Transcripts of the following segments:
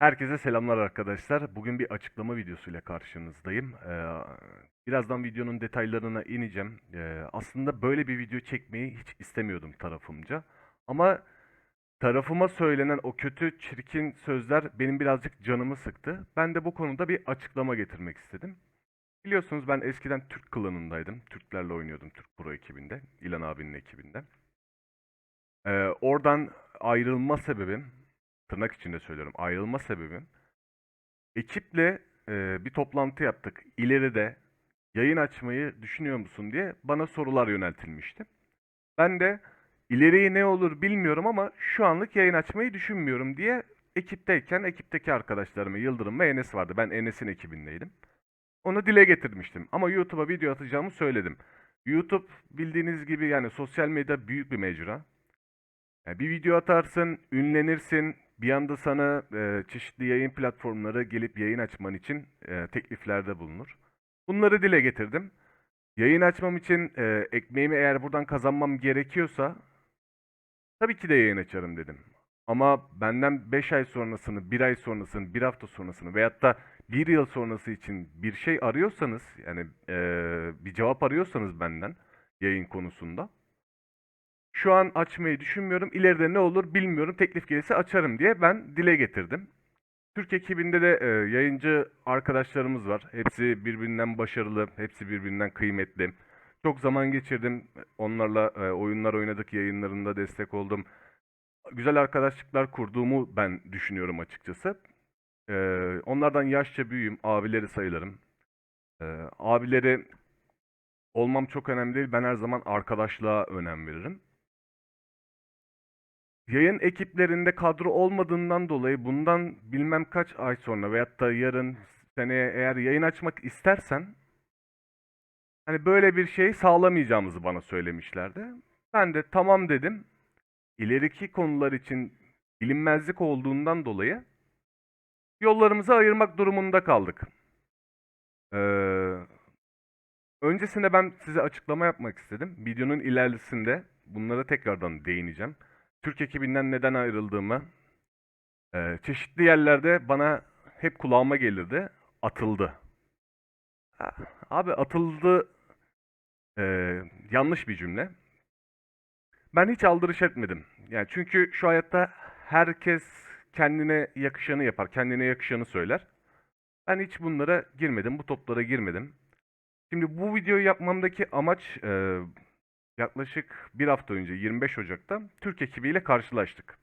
Herkese selamlar arkadaşlar. Bugün bir açıklama videosuyla karşınızdayım. Ee, birazdan videonun detaylarına ineceğim. Ee, aslında böyle bir video çekmeyi hiç istemiyordum tarafımca. Ama tarafıma söylenen o kötü, çirkin sözler benim birazcık canımı sıktı. Ben de bu konuda bir açıklama getirmek istedim. Biliyorsunuz ben eskiden Türk klanındaydım. Türklerle oynuyordum Türk Pro ekibinde. İlan abinin ekibinde. Ee, oradan ayrılma sebebim, tırnak içinde söylüyorum, ayrılma sebebim ekiple e, bir toplantı yaptık. İleride yayın açmayı düşünüyor musun diye bana sorular yöneltilmişti. Ben de ileriye ne olur bilmiyorum ama şu anlık yayın açmayı düşünmüyorum diye ekipteyken ekipteki arkadaşlarımı Yıldırım ve Enes vardı. Ben Enes'in ekibindeydim. Onu dile getirmiştim ama YouTube'a video atacağımı söyledim. YouTube bildiğiniz gibi yani sosyal medya büyük bir mecra. Yani bir video atarsın, ünlenirsin. Bir anda sana e, çeşitli yayın platformları gelip yayın açman için e, tekliflerde bulunur. Bunları dile getirdim. Yayın açmam için e, ekmeğimi eğer buradan kazanmam gerekiyorsa tabii ki de yayın açarım dedim. Ama benden 5 ay sonrasını, 1 ay sonrasını, 1 hafta sonrasını veyahut da 1 yıl sonrası için bir şey arıyorsanız yani e, bir cevap arıyorsanız benden yayın konusunda şu an açmayı düşünmüyorum. İleride ne olur bilmiyorum. Teklif gelirse açarım diye ben dile getirdim. Türk ekibinde de e, yayıncı arkadaşlarımız var. Hepsi birbirinden başarılı, hepsi birbirinden kıymetli. Çok zaman geçirdim. Onlarla e, oyunlar oynadık, yayınlarında destek oldum. Güzel arkadaşlıklar kurduğumu ben düşünüyorum açıkçası. E, onlardan yaşça büyüğüm, abileri sayılırım. E, abileri olmam çok önemli değil. Ben her zaman arkadaşlığa önem veririm. Yayın ekiplerinde kadro olmadığından dolayı bundan bilmem kaç ay sonra veyahut da yarın seneye eğer yayın açmak istersen hani böyle bir şey sağlamayacağımızı bana söylemişlerdi. Ben de tamam dedim. İleriki konular için bilinmezlik olduğundan dolayı yollarımızı ayırmak durumunda kaldık. Ee, öncesinde ben size açıklama yapmak istedim. Videonun ilerisinde bunlara tekrardan değineceğim. Türk ekibinden neden ayrıldığımı, e, çeşitli yerlerde bana hep kulağıma gelirdi. Atıldı. Abi atıldı e, yanlış bir cümle. Ben hiç aldırış etmedim. Yani çünkü şu hayatta herkes kendine yakışanı yapar, kendine yakışanı söyler. Ben hiç bunlara girmedim, bu toplara girmedim. Şimdi bu videoyu yapmamdaki amaç e, yaklaşık bir hafta önce 25 Ocak'ta Türk ekibiyle karşılaştık.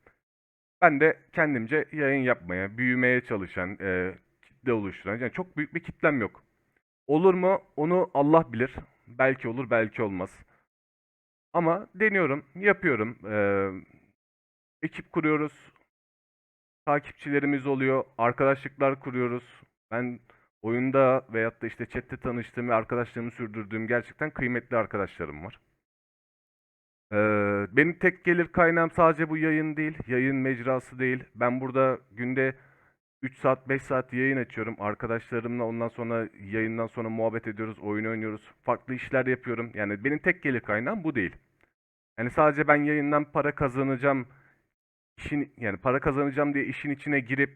Ben de kendimce yayın yapmaya, büyümeye çalışan, e, kitle oluşturan, yani çok büyük bir kitlem yok. Olur mu? Onu Allah bilir. Belki olur, belki olmaz. Ama deniyorum, yapıyorum. E, ekip kuruyoruz. Takipçilerimiz oluyor, arkadaşlıklar kuruyoruz. Ben oyunda veyahut da işte chatte tanıştığım ve arkadaşlığımı sürdürdüğüm gerçekten kıymetli arkadaşlarım var. Ee, benim tek gelir kaynağım sadece bu yayın değil, yayın mecrası değil. Ben burada günde 3 saat, 5 saat yayın açıyorum. Arkadaşlarımla ondan sonra yayından sonra muhabbet ediyoruz, oyun oynuyoruz. Farklı işler yapıyorum. Yani benim tek gelir kaynağım bu değil. Yani sadece ben yayından para kazanacağım, işin yani para kazanacağım diye işin içine girip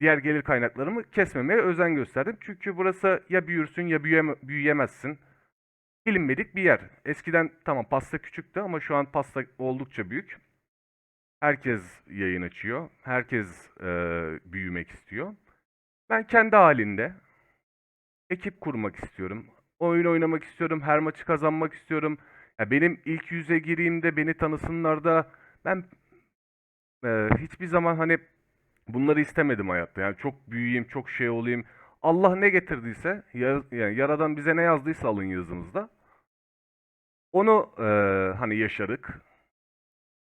diğer gelir kaynaklarımı kesmemeye özen gösterdim. Çünkü burası ya büyürsün ya büyüyeme- büyüyemezsin bilinmedik bir yer. Eskiden tamam pasta küçüktü ama şu an pasta oldukça büyük. Herkes yayın açıyor. Herkes e, büyümek istiyor. Ben kendi halinde ekip kurmak istiyorum. Oyun oynamak istiyorum. Her maçı kazanmak istiyorum. Ya benim ilk yüze gireyim de beni tanısınlar da ben e, hiçbir zaman hani bunları istemedim hayatta. Yani çok büyüyeyim, çok şey olayım. Allah ne getirdiyse, ya- yani Yaradan bize ne yazdıysa alın yazımızda. Onu eee, hani yaşadık.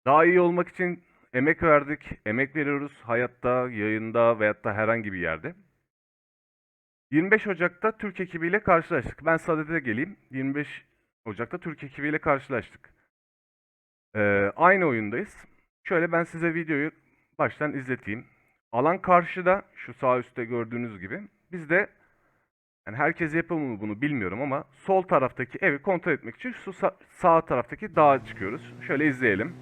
Daha iyi olmak için emek verdik, emek veriyoruz hayatta, yayında veyahut da herhangi bir yerde. 25 Ocak'ta Türk ekibiyle karşılaştık. Ben Sadet'e geleyim. 25 Ocak'ta Türk ekibiyle karşılaştık. Eee, aynı oyundayız. Şöyle ben size videoyu baştan izleteyim. Alan karşıda, şu sağ üstte gördüğünüz gibi. Biz de yani herkes yapıyor mu bunu bilmiyorum ama sol taraftaki evi kontrol etmek için şu sa- sağ taraftaki dağa çıkıyoruz. Şöyle izleyelim.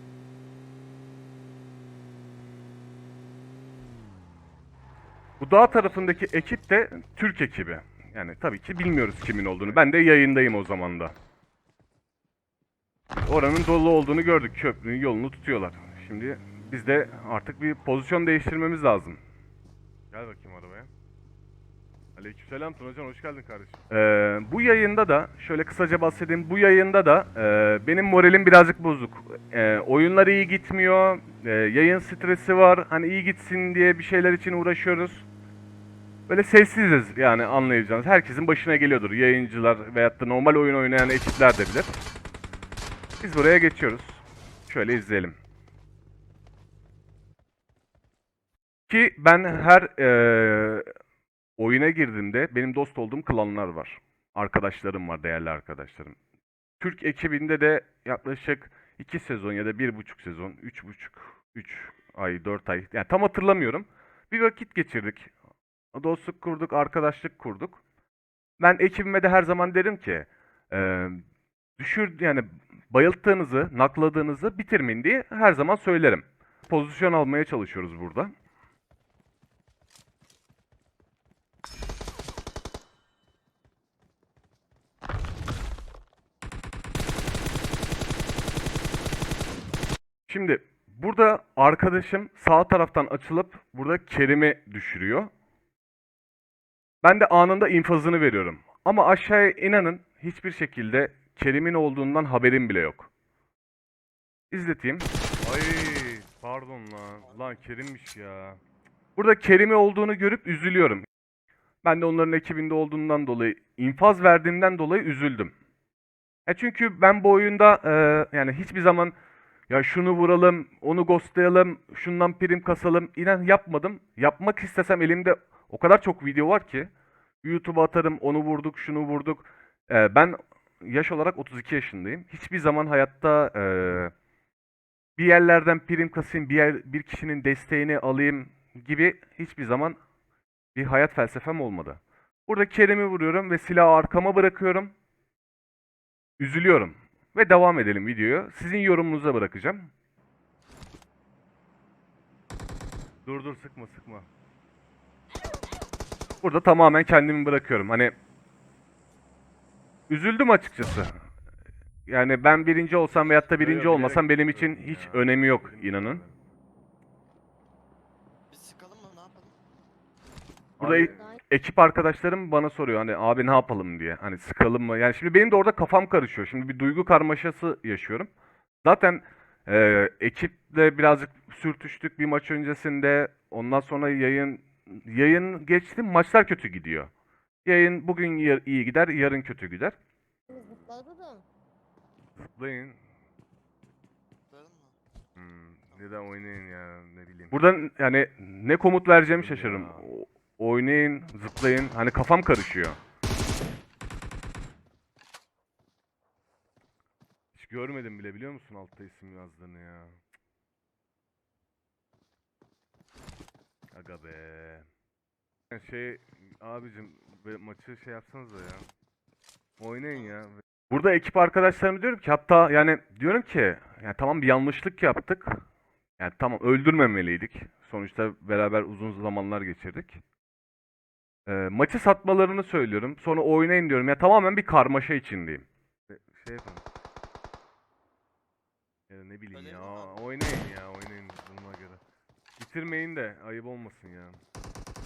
Bu dağ tarafındaki ekip de Türk ekibi. Yani tabii ki bilmiyoruz kimin olduğunu. Ben de yayındayım o zaman da. Oranın dolu olduğunu gördük. Köprünün yolunu tutuyorlar. Şimdi biz de artık bir pozisyon değiştirmemiz lazım. Gel bakayım arabaya. Aleykümselam Tunacan hoş geldin kardeşim. Ee, bu yayında da şöyle kısaca bahsedeyim. Bu yayında da e, benim moralim birazcık bozuk. E, oyunlar iyi gitmiyor. E, yayın stresi var. Hani iyi gitsin diye bir şeyler için uğraşıyoruz. Böyle sessiziz yani anlayacağınız. Herkesin başına geliyordur. Yayıncılar veyahut da normal oyun oynayan ekipler de bilir. Biz buraya geçiyoruz. Şöyle izleyelim. Ki ben her eee, oyuna girdiğimde benim dost olduğum klanlar var. Arkadaşlarım var, değerli arkadaşlarım. Türk ekibinde de yaklaşık 2 sezon ya da 1,5 sezon, 3,5, 3 ay, 4 ay. Yani tam hatırlamıyorum. Bir vakit geçirdik. Dostluk kurduk, arkadaşlık kurduk. Ben ekibime de her zaman derim ki eee düşür yani bayılttığınızı, nakladığınızı bitirmeyin diye her zaman söylerim. Pozisyon almaya çalışıyoruz burada. Şimdi burada arkadaşım sağ taraftan açılıp burada Kerim'i düşürüyor. Ben de anında infazını veriyorum. Ama aşağıya inanın hiçbir şekilde Kerim'in olduğundan haberim bile yok. İzleteyim. Ay pardon lan. Lan Kerim'miş ya. Burada Kerim'i olduğunu görüp üzülüyorum. Ben de onların ekibinde olduğundan dolayı, infaz verdiğimden dolayı üzüldüm. E çünkü ben bu oyunda e, yani hiçbir zaman ya şunu vuralım, onu ghostlayalım, şundan prim kasalım. İnan yapmadım. Yapmak istesem elimde o kadar çok video var ki. YouTube'a atarım, onu vurduk, şunu vurduk. Ee, ben yaş olarak 32 yaşındayım. Hiçbir zaman hayatta e, bir yerlerden prim kasayım, bir, yer, bir kişinin desteğini alayım gibi hiçbir zaman bir hayat felsefem olmadı. Burada Kerim'i vuruyorum ve silahı arkama bırakıyorum. Üzülüyorum. Ve devam edelim videoya. Sizin yorumunuza bırakacağım. Dur dur sıkma sıkma. Burada tamamen kendimi bırakıyorum. Hani üzüldüm açıkçası. Yani ben birinci olsam veyahut da birinci olmasam benim için hiç önemi yok inanın. Biz sıkalım mı ne yapalım? Burada Abi, ekip arkadaşlarım bana soruyor hani abi ne yapalım diye. Hani sıkalım mı? Yani şimdi benim de orada kafam karışıyor. Şimdi bir duygu karmaşası yaşıyorum. Zaten e, ekiple birazcık sürtüştük bir maç öncesinde. Ondan sonra yayın yayın geçti. Maçlar kötü gidiyor. Yayın bugün iyi gider, yarın kötü gider. Zıplayın. Hmm, neden oynayın ya ne bileyim. Buradan yani ne komut vereceğimi şaşırırım. Oynayın, zıplayın. Hani kafam karışıyor. Hiç görmedim bile biliyor musun altta isim yazdığını ya. Aga be. Şey abicim maçı şey yapsanıza ya. Oynayın ya. Burada ekip arkadaşlarım diyorum ki hatta yani diyorum ki yani tamam bir yanlışlık yaptık. Yani tamam öldürmemeliydik. Sonuçta beraber uzun zamanlar geçirdik. Ee, maçı satmalarını söylüyorum. Sonra oynayın diyorum. Ya tamamen bir karmaşa içindeyim. Şey yapın. Ya da ne bileyim Öyle ya. mi? Oynayın ya oynayın duruma göre. Bitirmeyin de ayıp olmasın ya.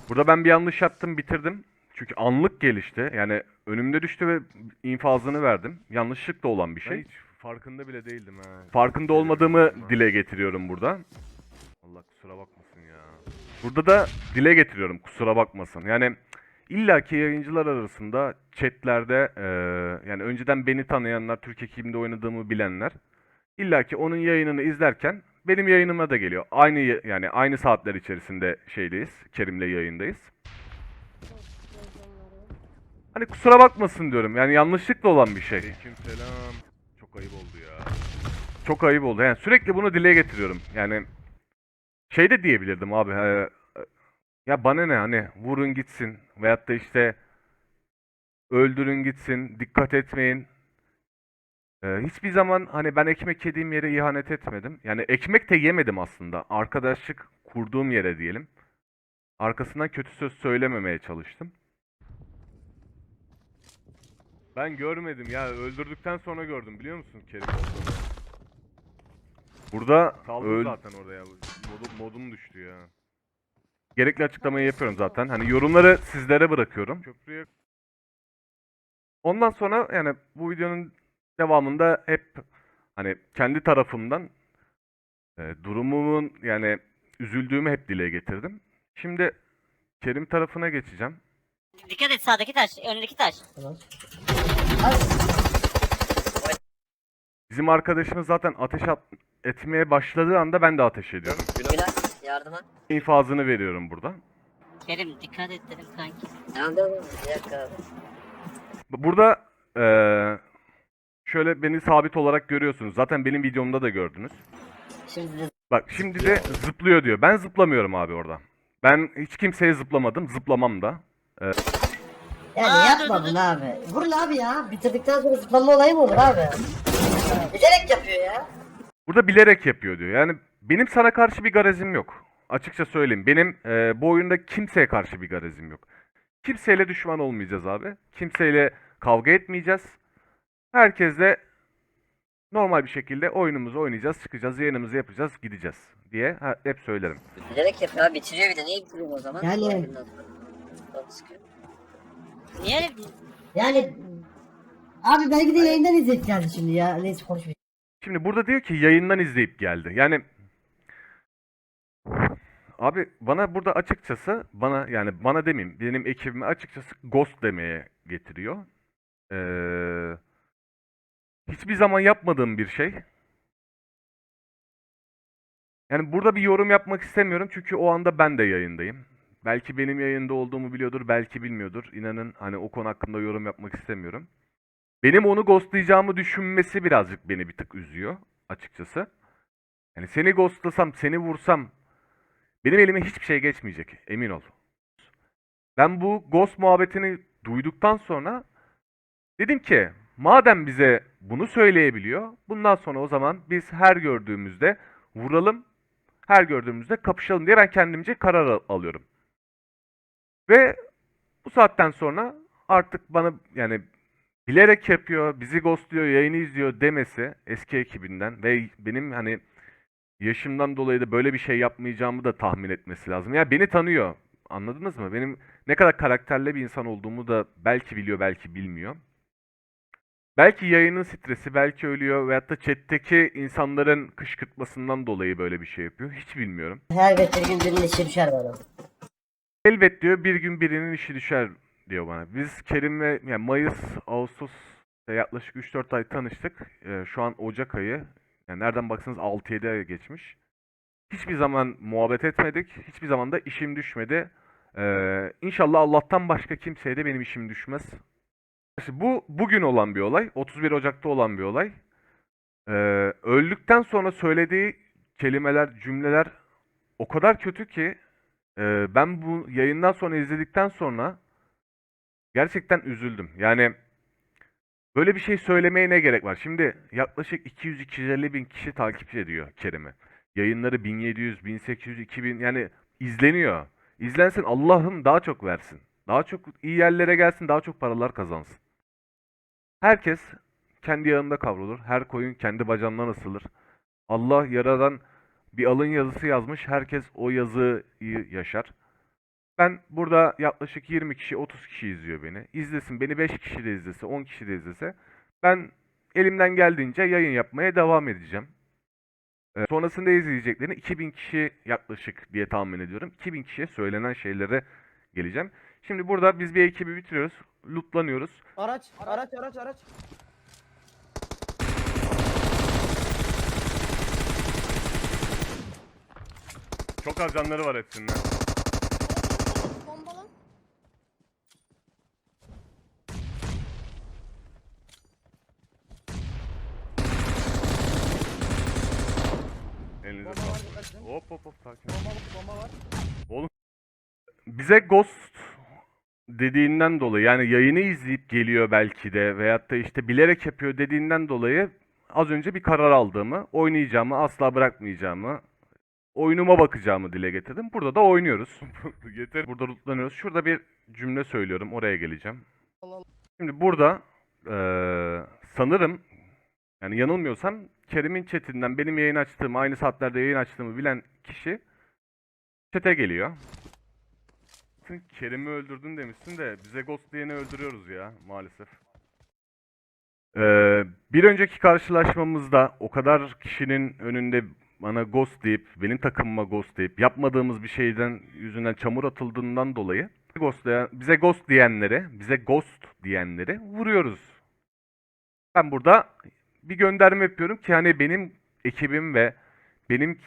Burada ben bir yanlış yaptım, bitirdim. Çünkü anlık gelişti. Yani önümde düştü ve infazını verdim. Yanlışlıkla olan bir Ben şey. hiç farkında bile değildim ha. Farkında Şey olmadığımı dile getiriyorum burada. Allah kusura bakmasın ya. Burada da dile getiriyorum kusura bakmasın. Yani illaki yayıncılar arasında chatlerde eee, yani önceden beni tanıyanlar, Türk ekibinde oynadığımı bilenler illaki onun yayınını izlerken benim yayınıma da geliyor. Aynı ya- yani aynı saatler içerisinde şeydeyiz. Kerim'le yayındayız. Hani kusura bakmasın diyorum. Yani yanlışlıkla olan bir şey. Aleykümselam. Çok ayıp oldu ya. Çok ayıp oldu. Yani sürekli bunu dile getiriyorum. Yani şey de diyebilirdim abi. e, ya bana ne hani vurun gitsin veyahut da işte öldürün gitsin, dikkat etmeyin. E, hiçbir zaman hani ben ekmek yediğim yere ihanet etmedim. Yani ekmek de yemedim aslında. Arkadaşlık kurduğum yere diyelim. arkasından kötü söz söylememeye çalıştım. Ben görmedim ya öldürdükten sonra gördüm biliyor musun Kerim olduğunu? Burada Kaldım öl- zaten orada ya. Modum, modum düştü ya. Gerekli açıklamayı yapıyorum zaten. Hani yorumları sizlere bırakıyorum. Köprüye Ondan sonra yani bu videonun devamında hep hani kendi tarafımdan e, durumumun yani üzüldüğümü hep dile getirdim. Şimdi Kerim tarafına geçeceğim. Dikkat et sağdaki taş, önündeki taş. Bizim arkadaşımız zaten ateş at- etmeye başladığı anda ben de ateş ediyorum. Yardıma. İnfazını veriyorum burada. Kerim dikkat et dedim kanki. Tamam bir dakika abi. Burada eee, şöyle beni sabit olarak görüyorsunuz. Zaten benim videomda da gördünüz. Şimdi de Bak şimdi de zıplıyor diyor. Ben zıplamıyorum abi orada. Ben hiç kimseye zıplamadım. Zıplamam da. yani Aa, yapma bunu abi. Vurun abi ya. Bitirdikten sonra zıplama olayı mı olur abi? Bilerek yapıyor ya. Burada bilerek yapıyor diyor. Yani benim sana karşı bir garezim yok. Açıkça söyleyeyim. Benim eee, bu oyunda kimseye karşı bir garezim yok. Kimseyle düşman olmayacağız abi. Kimseyle kavga etmeyeceğiz. Herkesle normal bir şekilde oyunumuzu oynayacağız, çıkacağız, yayınımızı yapacağız, gideceğiz diye ha- hep söylerim. Bilerek yapıyor abi. Bitiriyor bir de. Neyi bitiriyor o zaman? Yani-. Niye öyle Yani abi belki de yayından izleyip geldi şimdi ya. Neyse konuşmayayım. Şimdi burada diyor ki yayından izleyip geldi. Yani abi bana burada açıkçası bana yani bana demeyeyim benim ekibime açıkçası ghost demeye getiriyor. Ee, hiçbir zaman yapmadığım bir şey. Yani burada bir yorum yapmak istemiyorum çünkü o anda ben de yayındayım. Belki benim yayında olduğumu biliyordur, belki bilmiyordur. İnanın hani o konu hakkında yorum yapmak istemiyorum. Benim onu ghostlayacağımı düşünmesi birazcık beni bir tık üzüyor açıkçası. Yani seni ghostlasam, seni vursam benim elime hiçbir şey geçmeyecek, emin ol. Ben bu ghost muhabbetini duyduktan sonra dedim ki madem bize bunu söyleyebiliyor, bundan sonra o zaman biz her gördüğümüzde vuralım, her gördüğümüzde kapışalım diye ben kendimce karar al- alıyorum. Ve bu saatten sonra artık bana yani bilerek yapıyor, bizi ghostluyor, yayını izliyor demesi eski ekibinden ve benim hani yaşımdan dolayı da böyle bir şey yapmayacağımı da tahmin etmesi lazım. Ya beni tanıyor. Anladınız mı? Benim ne kadar karakterli bir insan olduğumu da belki biliyor, belki bilmiyor. Belki yayının stresi, belki ölüyor veyahut da chat'teki insanların kışkırtmasından dolayı böyle bir şey yapıyor. Hiç bilmiyorum. Her bir gün birinin işe düşer bana. Elbet diyor bir gün birinin işi düşer diyor bana. Biz Kerim'le yani Mayıs, Ağustos yaklaşık 3-4 ay tanıştık. Ee, şu an Ocak ayı. Yani nereden baksanız 6-7 ay geçmiş. Hiçbir zaman muhabbet etmedik. Hiçbir zaman da işim düşmedi. Ee, inşallah Allah'tan başka kimseye de benim işim düşmez. İşte bu bugün olan bir olay. 31 Ocak'ta olan bir olay. Ee, öldükten sonra söylediği kelimeler, cümleler o kadar kötü ki ee, ben bu yayından sonra izledikten sonra gerçekten üzüldüm. Yani böyle bir şey söylemeye ne gerek var? Şimdi yaklaşık 200-250 bin kişi takipçi ediyor Kerim'i. Yayınları 1700, 1800, 2000 yani izleniyor. İzlensin Allah'ım daha çok versin. Daha çok iyi yerlere gelsin, daha çok paralar kazansın. Herkes kendi yağında kavrulur. Her koyun kendi bacağından asılır. Allah yaradan bir alın yazısı yazmış. Herkes o yazıyı yaşar. Ben burada yaklaşık 20 kişi, 30 kişi izliyor beni. İzlesin, beni 5 kişi de izlese, 10 kişi de izlese. Ben elimden geldiğince yayın yapmaya devam edeceğim. Ee, sonrasında izleyeceklerini 2000 kişi yaklaşık diye tahmin ediyorum. 2000 kişiye söylenen şeylere geleceğim. Şimdi burada biz bir ekibi bitiriyoruz. Lootlanıyoruz. Araç, araç, araç, araç. çok az canları var hepsinin. ha. Bombalı. Elinize Bomba var sağlık. dikkat edin. Hop hop hop sakin. Bomba, bomba var. Bize Ghost dediğinden dolayı yani yayını izleyip geliyor belki de veyahut da işte bilerek yapıyor dediğinden dolayı az önce bir karar aldığımı, oynayacağımı, asla bırakmayacağımı oyunuma bakacağımı dile getirdim. Burada da oynuyoruz. Yeter. Burada lootlanıyoruz. Şurada bir cümle söylüyorum. Oraya geleceğim. Şimdi burada eee, sanırım yani yanılmıyorsam Kerim'in chatinden benim yayın açtığımı, aynı saatlerde yayın açtığımı bilen kişi chat'e geliyor. Sen Kerim'i öldürdün demişsin de bize Ghost diyeni öldürüyoruz ya maalesef. Eee, bir önceki karşılaşmamızda o kadar kişinin önünde bana Ghost deyip, benim takımıma Ghost deyip, yapmadığımız bir şeyden yüzünden çamur atıldığından dolayı Ghostlayan, bize Ghost diyenleri, bize Ghost diyenleri vuruyoruz. Ben burada bir gönderme yapıyorum ki hani benim ekibim ve benim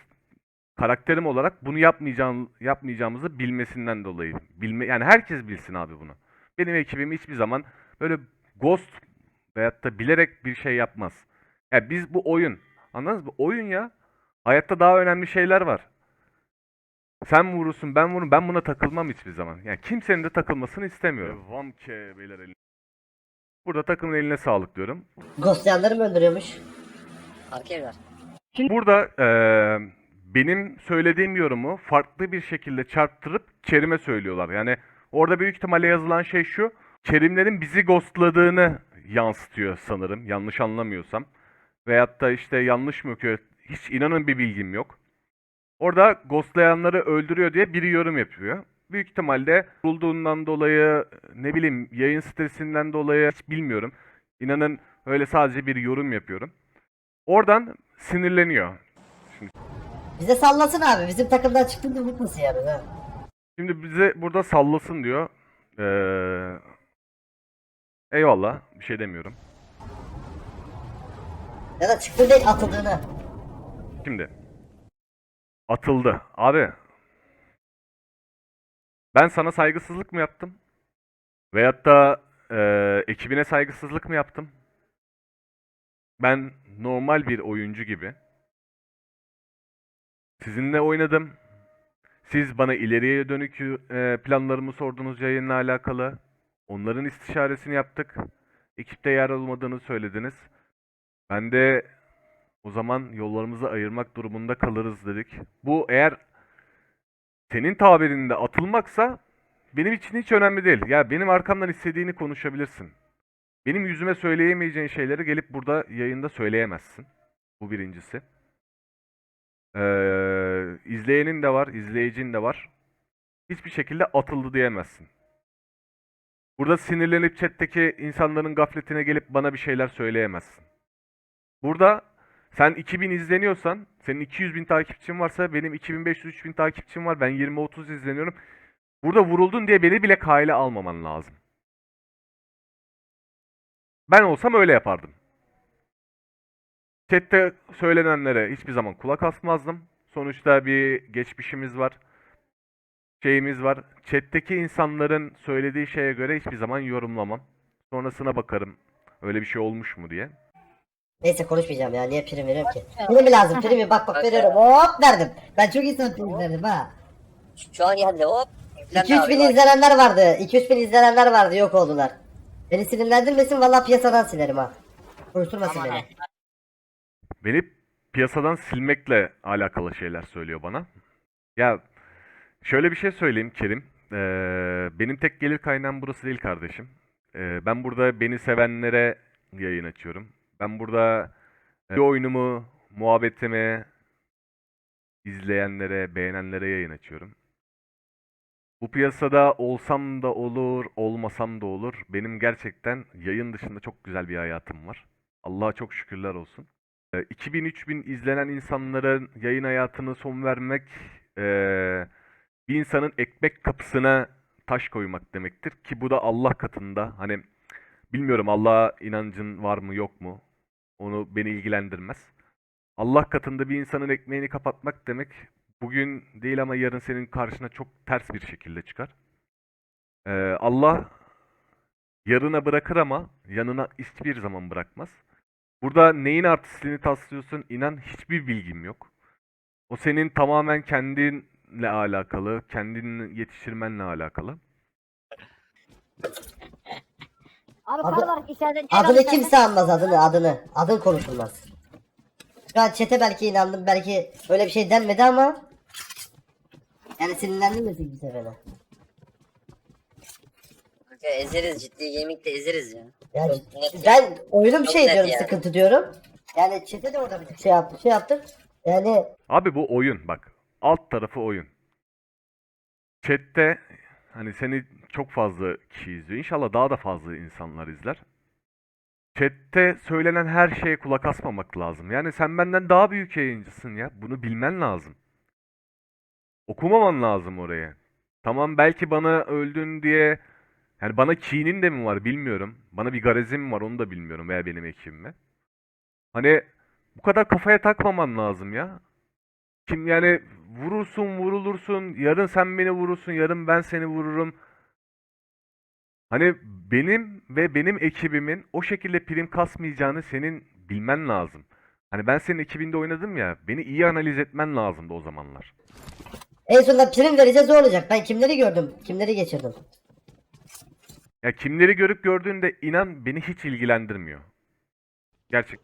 karakterim olarak bunu yapmayacağım yapmayacağımızı bilmesinden dolayı. Bilme, yani herkes bilsin abi bunu. Benim ekibim hiçbir zaman böyle Ghost veyahut da bilerek bir şey yapmaz. Ya biz bu oyun, anladınız mı? Oyun ya. Hayatta daha önemli şeyler var. Sen vurursun, ben vururum. Ben buna takılmam hiçbir zaman. Yani kimsenin de takılmasını istemiyorum. Ki beyler eline. Burada takımın eline sağlık diyorum. Ghostlayanları mı öldürüyormuş? Arka evler. Burada eee, benim söylediğim yorumu farklı bir şekilde çarptırıp Kerim'e söylüyorlar. Yani orada büyük ihtimalle yazılan şey şu. Kerimlerin bizi ghostladığını yansıtıyor sanırım. Yanlış anlamıyorsam. Veyahut da işte yanlış mı okuyor? Hiç inanın bir bilgim yok. Orada ghostlayanları öldürüyor diye biri yorum yapıyor. Büyük ihtimalle bulduğundan dolayı ne bileyim yayın stresinden dolayı hiç bilmiyorum. İnanın öyle sadece bir yorum yapıyorum. Oradan sinirleniyor. Bize sallasın abi. Bizim takımdan çıktın da unutmasın yani. Ha. Şimdi bize burada sallasın diyor. Ee, eyvallah. Bir şey demiyorum. Ya da çıktın değil atıldığını. Şimdi. Atıldı. Abi. Ben sana saygısızlık mı yaptım? Veyahut da eee, ekibine saygısızlık mı yaptım? Ben normal bir oyuncu gibi. Sizinle oynadım. Siz bana ileriye dönük eee, planlarımı sordunuz yayınla alakalı. Onların istişaresini yaptık. Ekipte yer olmadığını söylediniz. Ben de o zaman yollarımızı ayırmak durumunda kalırız dedik. Bu eğer senin tabirinde atılmaksa benim için hiç önemli değil. Ya benim arkamdan istediğini konuşabilirsin. Benim yüzüme söyleyemeyeceğin şeyleri gelip burada yayında söyleyemezsin. Bu birincisi. Ee, izleyenin de var, izleyicin de var. Hiçbir şekilde atıldı diyemezsin. Burada sinirlenip chat'teki insanların gafletine gelip bana bir şeyler söyleyemezsin. Burada sen 2000 izleniyorsan, senin 200 bin takipçin varsa benim 2500-3000 takipçim var. Ben 20-30 izleniyorum. Burada vuruldun diye beni bile kayla almaman lazım. Ben olsam öyle yapardım. Chat'te söylenenlere hiçbir zaman kulak asmazdım. Sonuçta bir geçmişimiz var. Şeyimiz var. Chat'teki insanların söylediği şeye göre hiçbir zaman yorumlamam. Sonrasına bakarım. Öyle bir şey olmuş mu diye. Neyse konuşmayacağım ya. Niye prim veriyorum ki? Prim mi lazım? Prim mi? Bak bak veriyorum. Hop verdim. Ben çok insan prim verdim ha. Şu, şu an geldi hop. Yüklendi 2-3 abi, bin izlenenler vardı. 2-3 bin izlenenler vardı. Yok oldular. Beni sinirlendirmesin. Valla piyasadan silerim ha. Konuşturmasın beni. Beni piyasadan silmekle alakalı şeyler söylüyor bana. Ya şöyle bir şey söyleyeyim Kerim. Ee, benim tek gelir kaynağım burası değil kardeşim. Ee, ben burada beni sevenlere yayın açıyorum. Ben burada e, bir oyunumu, muhabbetimi izleyenlere, beğenenlere yayın açıyorum. Bu piyasada olsam da olur, olmasam da olur. Benim gerçekten yayın dışında çok güzel bir hayatım var. Allah'a çok şükürler olsun. 2000-3000 izlenen insanların yayın hayatını son vermek eee, bir insanın ekmek kapısına taş koymak demektir ki bu da Allah katında hani bilmiyorum Allah'a inancın var mı yok mu onu beni ilgilendirmez. Allah katında bir insanın ekmeğini kapatmak demek bugün değil ama yarın senin karşına çok ters bir şekilde çıkar. Eee, Allah yarına bırakır ama yanına hiçbir zaman bırakmaz. Burada neyin artistliğini taslıyorsun inan hiçbir bilgim yok. O senin tamamen kendinle alakalı, kendini yetiştirmenle alakalı. Abi Adı- kar var içeriden. Adını kimse anmaz adını adını. Adın konuşulmaz. Şu an çete belki inandım belki öyle bir şey denmedi ama Yani sinirlendin mi bir sefere? Kanka ezeriz ciddi gaming'de ezeriz ya. Yani Net. ben oyunum Çok şey net diyorum yani. sıkıntı diyorum. Yani çete de orada bir şey yaptı şey yaptık. Yani Abi bu oyun bak. Alt tarafı oyun. Chat'te hani seni çok fazla kişi izliyor. İnşallah daha da fazla insanlar izler. Chat'te söylenen her şeye kulak asmamak lazım. Yani sen benden daha büyük yayıncısın ya. Bunu bilmen lazım. Okumaman lazım oraya. Tamam belki bana öldün diye yani bana kinin de mi var bilmiyorum. Bana bir garezim mi var onu da bilmiyorum veya benim ekibime. Hani bu kadar kafaya takmaman lazım ya. Kim yani vurursun vurulursun yarın sen beni vurursun yarın ben seni vururum. Hani benim ve benim ekibimin o şekilde prim kasmayacağını senin bilmen lazım. Hani ben senin ekibinde oynadım ya beni iyi analiz etmen lazımdı o zamanlar. en sonunda prim vereceğiz o olacak. Ben kimleri gördüm? Kimleri geçirdim? Ya kimleri görüp gördüğünde inan beni hiç ilgilendirmiyor. Gerçek.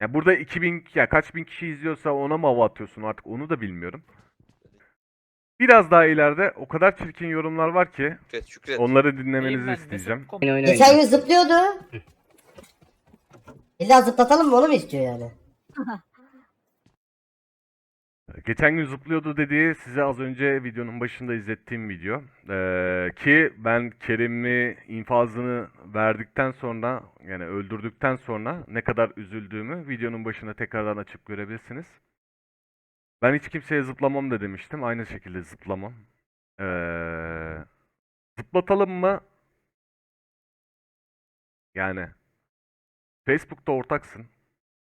Ya burada 2000 ya kaç bin kişi izliyorsa ona mı hava atıyorsun artık onu da bilmiyorum. Biraz daha ileride o kadar çirkin yorumlar var ki Şükret Şükret. onları dinlemenizi isteyeceğim. Geçen gün zıplıyordu. İlla zıplatalım mı onu mu istiyor yani? Geçen gün zıplıyordu dediği size az önce videonun başında izlettiğim video. Ee, ki ben Kerim'i infazını verdikten sonra yani öldürdükten sonra ne kadar üzüldüğümü videonun başına tekrardan açıp görebilirsiniz. Ben hiç kimseye zıplamam da demiştim. Aynı şekilde zıplamam. Ee, zıplatalım mı? Yani Facebook'ta ortaksın.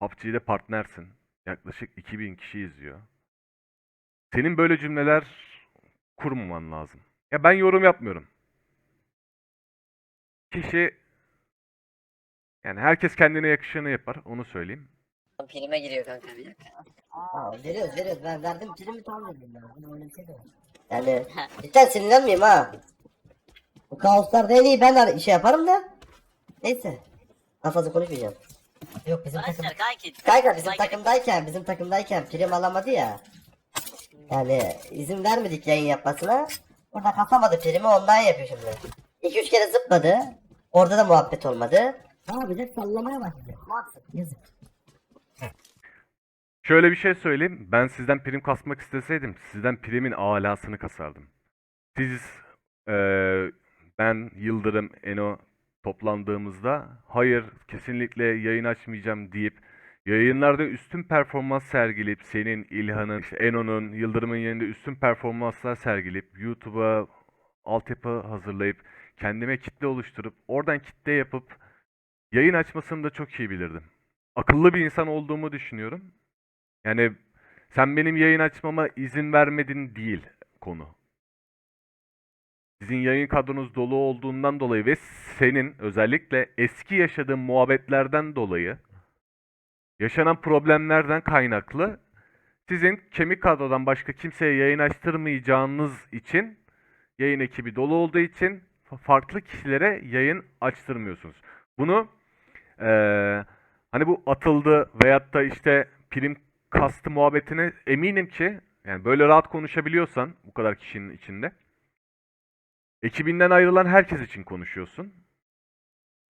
PUBG'de partnersin. Yaklaşık 2000 kişi izliyor. Senin böyle cümleler kurmaman lazım. Ya ben yorum yapmıyorum. Kişi yani herkes kendine yakışanı yapar, onu söyleyeyim. Prime giriyor kanka bir dakika. Aa, veriyoruz veriyoruz. Ben verdim primi tam verdim ben. Bunu öyle bir şey de var. Yani cidden sinirlenmeyeyim ha. Bu kaoslarda en iyi ben ar- şey yaparım da. Neyse. Daha fazla konuşmayacağım. Yok bizim takım. Arkadaşlar kanki. Kanka bizim takımdayken bizim takımdayken prim alamadı ya. Yani izin vermedik yayın yapmasına. Burada kasamadı primi ondan yapıyor şimdi. 2-3 kere zıpladı. Orada da muhabbet olmadı. Ne yapacak sallamaya başladı. Yazık. Şöyle bir şey söyleyeyim. Ben sizden prim kasmak isteseydim, sizden primin alasını kasardım. Siz, eee, ben, Yıldırım, Eno toplandığımızda hayır kesinlikle yayın açmayacağım deyip yayınlarda üstün performans sergileyip senin, İlhan'ın, işte Eno'nun, Yıldırım'ın yerinde üstün performanslar sergileyip YouTube'a altyapı hazırlayıp kendime kitle oluşturup oradan kitle yapıp yayın açmasını da çok iyi bilirdim. Akıllı bir insan olduğumu düşünüyorum. Yani sen benim yayın açmama izin vermedin değil konu. Sizin yayın kadronuz dolu olduğundan dolayı ve senin özellikle eski yaşadığın muhabbetlerden dolayı yaşanan problemlerden kaynaklı sizin kemik kadrodan başka kimseye yayın açtırmayacağınız için yayın ekibi dolu olduğu için fa- farklı kişilere yayın açtırmıyorsunuz. Bunu eee, hani bu atıldı veyahut da işte prim kastı muhabbetine eminim ki yani böyle rahat konuşabiliyorsan bu kadar kişinin içinde ekibinden ayrılan herkes için konuşuyorsun.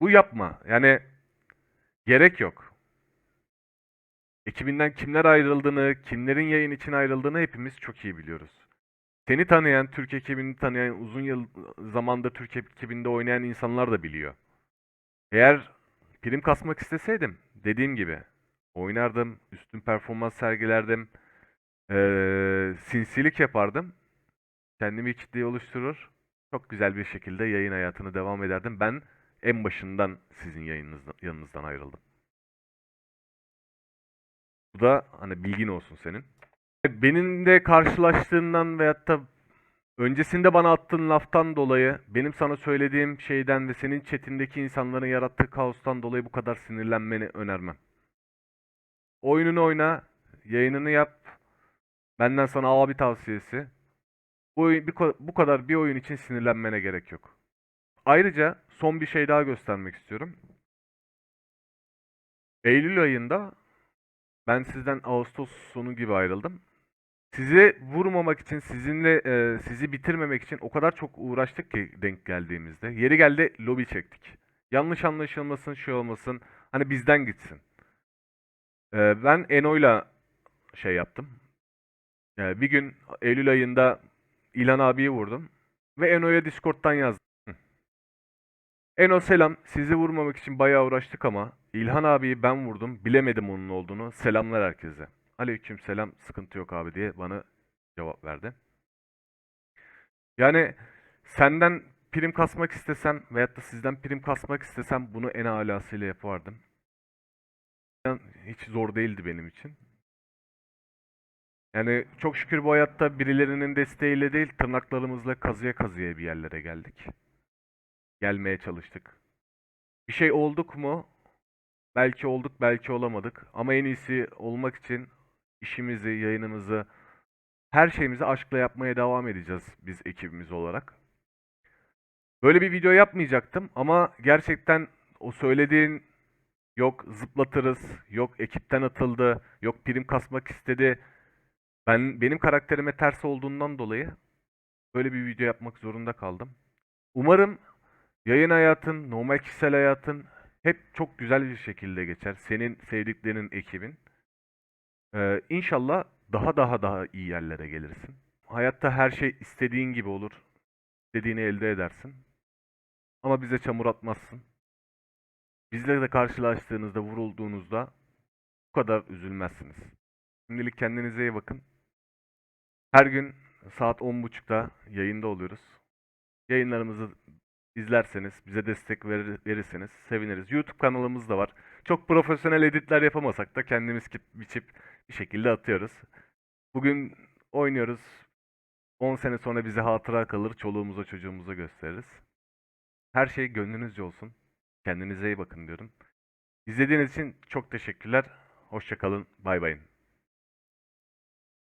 Bu yapma. Yani gerek yok. Ekibinden kimler ayrıldığını, kimlerin yayın için ayrıldığını hepimiz çok iyi biliyoruz. Seni tanıyan, Türk ekibini tanıyan, uzun yıl zamandır Türk ekibinde oynayan insanlar da biliyor. Eğer prim kasmak isteseydim, dediğim gibi oynardım, üstün performans sergilerdim, eee, sinsilik yapardım, kendimi kitleye oluşturur, çok güzel bir şekilde yayın hayatını devam ederdim. Ben en başından sizin yayınınızdan, yanınızdan ayrıldım. Bu da hani bilgin olsun senin. Benim de karşılaştığından veyahut da öncesinde bana attığın laftan dolayı, benim sana söylediğim şeyden ve senin chatindeki insanların yarattığı kaostan dolayı bu kadar sinirlenmeni önermem. Oyununu oyna, yayınını yap. Benden sana abi tavsiyesi. Bu, bu kadar bir oyun için sinirlenmene gerek yok. Ayrıca son bir şey daha göstermek istiyorum. Eylül ayında ben sizden Ağustos sonu gibi ayrıldım. size vurmamak için, sizinle e, sizi bitirmemek için o kadar çok uğraştık ki denk geldiğimizde. Yeri geldi lobi çektik. Yanlış anlaşılmasın, şey olmasın. Hani bizden gitsin. E, ben Eno'yla şey yaptım. E, bir gün Eylül ayında İlhan abiyi vurdum. Ve Eno'ya Discord'dan yazdım. Eno selam. Sizi vurmamak için bayağı uğraştık ama İlhan abiyi ben vurdum. Bilemedim onun olduğunu. Selamlar herkese. Aleyküm selam. Sıkıntı yok abi diye bana cevap verdi. Yani senden prim kasmak istesem veyahut da sizden prim kasmak istesem bunu en alasıyla yapardım. Hiç zor değildi benim için. Yani çok şükür bu hayatta birilerinin desteğiyle değil tırnaklarımızla kazıya kazıya bir yerlere geldik. Gelmeye çalıştık. Bir şey olduk mu? Belki olduk, belki olamadık. Ama en iyisi olmak için işimizi, yayınımızı, her şeyimizi aşkla yapmaya devam edeceğiz biz ekibimiz olarak. Böyle bir video yapmayacaktım ama gerçekten o söylediğin yok zıplatırız, yok ekipten atıldı, yok prim kasmak istedi. Ben benim karakterime ters olduğundan dolayı böyle bir video yapmak zorunda kaldım. Umarım yayın hayatın, normal kişisel hayatın hep çok güzel bir şekilde geçer. Senin sevdiklerinin ekibin. Ee, inşallah daha daha daha iyi yerlere gelirsin. Hayatta her şey istediğin gibi olur. İstediğini elde edersin. Ama bize çamur atmazsın. Bizle de karşılaştığınızda, vurulduğunuzda bu kadar üzülmezsiniz. Şimdilik kendinize iyi bakın. Her gün saat 10.30'da yayında oluyoruz. Yayınlarımızı izlerseniz, bize destek verir- verirseniz seviniriz. YouTube kanalımız da var. Çok profesyonel editler yapamasak da kendimiz kip biçip bir şekilde atıyoruz. Bugün oynuyoruz. 10 sene sonra bize hatıra kalır, çoluğumuza çocuğumuza gösteririz. Her şey gönlünüzce olsun. Kendinize iyi bakın diyorum. İzlediğiniz için çok teşekkürler. Hoşça kalın. Bay bayın.